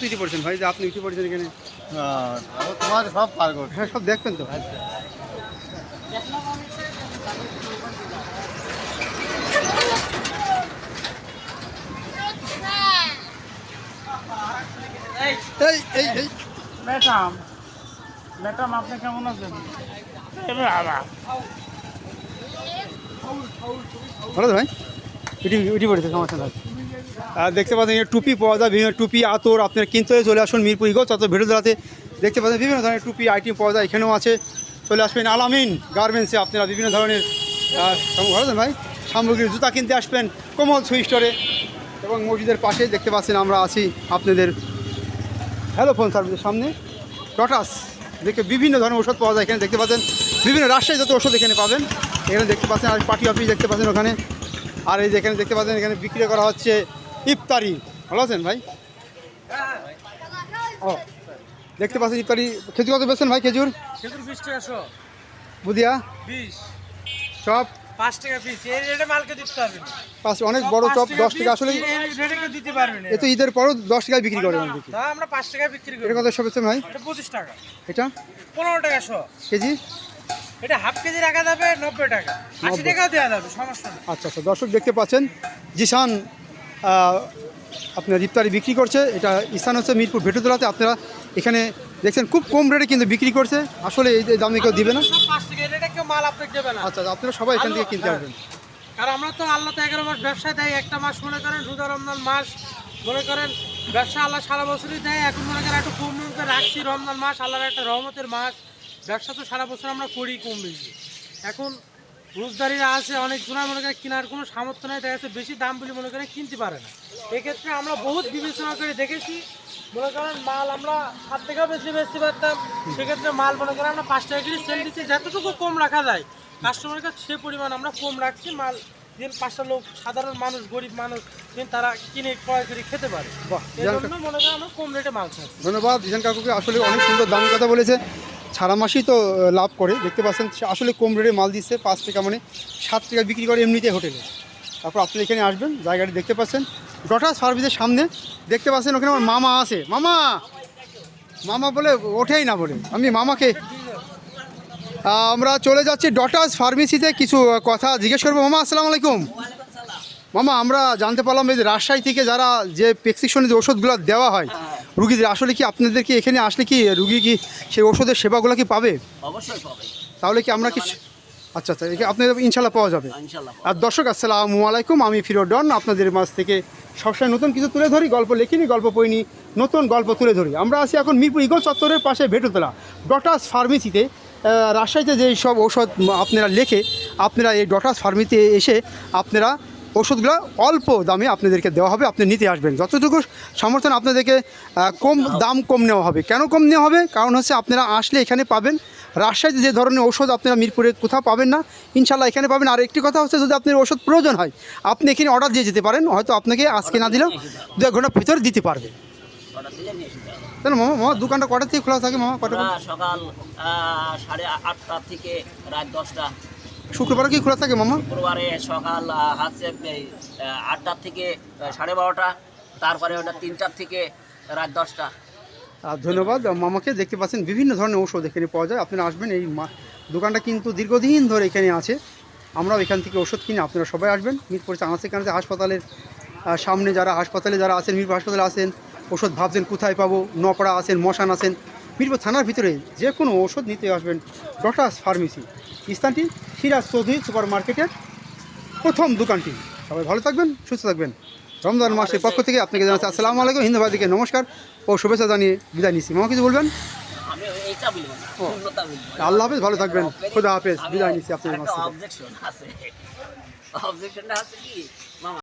তুই পড়ছেন ভাই যে আপনি উঠে পড়ছেন এখানে? তোমার সব পারব হ্যাঁ সব দেখবেন তো। এই এই এই। ম্যাডাম ম্যাডাম আপনি কেমন আছেন? ভালো তো ভাই? উঠি উঠি পড়েছে সমস্যা নাই। দেখতে পাচ্ছেন, এখানে টুপি পাওয়া যায়, বিভিন্ন টুপি, আতর, আপনার কিনতে চলে আসুন মিরপুর ইগো তত ভিডিও দাঁড়াতে দেখতে পাচ্ছেন বিভিন্ন ধরনের টুপি, আইটেম পাওয়া যায়, এখানেও আছে। চলে আসবেন আলামিন গার্মেন্টসে আপনারা বিভিন্ন ধরনের ভালো ভাই? সামগ্রীর জুতা কিনতে আসবেন, কোমল সুই স্টোরে। এবং মসজিদের পাশে দেখতে পাচ্ছেন আমরা আছি আপনাদের হ্যালো ফোন সার্ভিসের সামনে। টটাস দেখে বিভিন্ন ধরনের ওষুধ পাওয়া যায় এখানে, দেখতে পাচ্ছেন। বিভিন্ন রাজশাহী যত ওষুধ এখানে পাবেন। এখানে দেখতে পাচ্ছেন, আর পার্টি অফিস দেখতে পাচ্ছেন ওখানে। আর এই যে এখানে দেখতে পাচ্ছেন, এখানে বিক্রি করা হচ্ছে ইফতারি। ভালো আছেন ভাই? ও দেখতে পাচ্ছেন ইফতারি। খেজুর কত বেছেন ভাই খেজুর? খেজুর বিশ টাকা শো। বুদিয়া? বিশ। চপ? পাঁচ টাকা পিস। এই রেটে মালকে দিতে পারবেন পাঁচ অনেক বড় চপ দশ টাকা আসলে রেটে দিতে পারবেন এ তো ঈদের পরও দশ টাকায় বিক্রি করে অনেক। বিক্রি তা আমরা পাঁচ টাকা বিক্রি করি। এটা কত সব ভাই? এটা পঁচিশ টাকা। এটা? পনেরো টাকা শো। কেজি? এটা হাফ কেজি রাখা যাবে নব্বই টাকা। আশি নব্বই। টাকাও দেওয়া যাবে সমস্যা আচ্ছা আচ্ছা দর্শক দেখতে পাচ্ছেন আহ, আপনার ইফতারি বিক্রি করছে। এটা স্থান হচ্ছে মিরপুর ভেটুতলাতে আপনারা এখানে দেখছেন খুব কম রেটে কিন্তু বিক্রি করছে। আসলে এই দামে কেউ দিবে না। সব পাঁচ টাকা রেটে কেউ মাল আপনাকে দেবে না। আচ্ছা আপনারা সবাই এখান থেকে কিনতে আসবেন আর আমরা তো আল্লাহ তো এগারো মাস ব্যবসা দেয় একটা মাস মনে করেন রোজা রমজান মাস মনে করেন ব্যবসা আল্লাহ সারা বছরই দেয়। এখন মনে করেন একটু কম কম করে রাখছি রমজান মাস আল্লাহর একটা রহমতের মাস। ব্যবসা তো সারা বছর আমরা করি কম বেশি। এখন রোজদারিরা আছে অনেক জনের মনে করেন কেনার কোনো সামর্থ্য নেই দেখা যাচ্ছে বেশি দাম বলে মনে করেন কিনতে পারে না। এক্ষেত্রে আমরা বহুত বিবেচনা করে দেখেছি মনে করেন মাল আমরা সাত টাকা বেশি বেচতে পারতাম সেক্ষেত্রে মাল মনে করেন আমরা পাঁচ টাকা করে সেল দিচ্ছি যতটুকু কম রাখা যায়। কাস্টমারের কাছে সে পরিমাণ আমরা কম রাখছি মাল দিন পাঁচটা লোক সাধারণ মানুষ গরিব মানুষ দিন তারা কিনে ক্রয় করে খেতে পারে। বাহ এই জন্য মনে করেন আমরা কম রেটে মাল ধন্যবাদ জিসান কাকুকে। আসলে অনেক সুন্দর দামের কথা বলেছে। সারা মাসেই তো লাভ করে। দেখতে পাচ্ছেন আসলে কম রেটে মাল দিচ্ছে, পাঁচ টাকা মানে সাত টাকা বিক্রি করে এমনিতে হোটেলে। তারপর আপনি এখানে আসবেন, জায়গাটি দেখতে পাচ্ছেন। ডটা সার্ভিসের সামনে দেখতে পাচ্ছেন, ওখানে আমার মামা আছে। মামা! মামা বলে, ওঠেই না বলে। আমি মামাকে আমরা চলে যাচ্ছি ডটাস ফার্মেসিতে। কিছু কথা জিজ্ঞেস করব। মামা, আসসালামু আলাইকুম। মামা আমরা জানতে পারলাম এই যে রাজশাহী থেকে যারা যে প্রেসক্রিপশনে যে ওষুধগুলো দেওয়া হয় রুগীদের আসলে কি আপনাদের কি এখানে আসলে কি রুগী কি সেই ওষুধের সেবাগুলো কি পাবে? অবশ্যই পাবে। তাহলে কি আমরা কি আচ্ছা আচ্ছা এখানে আপনাদের ইনশাল্লাহ পাওয়া যাবে। আর দর্শক আসসালামু আলাইকুম আমি ফিরোডন আপনাদের মাঝ থেকে সবসময় নতুন কিছু তুলে ধরি গল্প লিখিনি গল্প পড়িনি নতুন গল্প তুলে ধরি। আমরা আছি এখন মিরপুর ইগো চত্বরের পাশে ভেটুতলা ডটাস ফার্মেসিতে। রাজশাহীতে যেই সব ঔষধ আপনারা লেখে আপনারা এই ডটাস ফার্মেসিতে এসে আপনারা ওষুধগুলো অল্প দামে আপনাদেরকে দেওয়া হবে আপনি নিতে আসবেন। যতটুকু সমর্থন আপনাদেরকে কম দাম কম নেওয়া হবে। কেন কম নেওয়া হবে? কারণ হচ্ছে আপনারা আসলে এখানে পাবেন। রাজশাহীতে যে ধরনের ওষুধ আপনারা মিরপুরে কোথাও পাবেন না ইনশাল্লাহ এখানে পাবেন। আর একটি কথা হচ্ছে যদি আপনার ওষুধ প্রয়োজন হয় আপনি এখানে অর্ডার দিয়ে যেতে পারেন। হয়তো আপনাকে আজকে না দিলেও দু এক ঘণ্টার ভিতরে দিতে পারবে। মামা? মামা দোকানটা কটার থেকে খোলা থাকে মামা? কটা সকাল সাড়ে আটটা থেকে রাত দশটা। শুক্রবার কি খোলা থাকে মামা? শুক্রবারে সকাল আটটার থেকে সাড়ে বারোটা তারপরে ওটা তিনটার থেকে রাত দশটা। আর ধন্যবাদ। মামাকে দেখতে পাচ্ছেন বিভিন্ন ধরনের ঔষধ এখানে পাওয়া যায়। আপনারা আসবেন এই দোকানটা কিন্তু দীর্ঘদিন ধরে এখানে আছে। আমরাও এখান থেকে ওষুধ কিনে আপনারা সবাই আসবেন। মিরপুর চাঁদা কাছে হাসপাতালের সামনে যারা হাসপাতালে যারা আছেন মিরপুর হাসপাতালে আছেন ওষুধ ভাবছেন কোথায় পাবো নপড়া আছেন মশান আছেন মিরপুর থানার ভিতরে যে কোনো ওষুধ নিতে আসবেন ডটাস ফার্মেসি। স্থানটি সিরাজ চৌধুরী সুপার মার্কেটের প্রথম দোকানটি। সবাই ভালো থাকবেন, সুস্থ থাকবেন। রমজান মাসের পক্ষ থেকে আপনাকে জানাচ্ছি আসসালামু আলাইকুম হিন্দুবাদীকে নমস্কার ও শুভেচ্ছা জানিয়ে বিদায় নিচ্ছি। মামা কিছু বলবেন? আল্লাহ হাফেজ, ভালো থাকবেন। খুদা হাফেজ, বিদায় নিচ্ছি আপনাদের মাছ অবজেকশন আছে। অবজেকশনটা আছে কি? মামা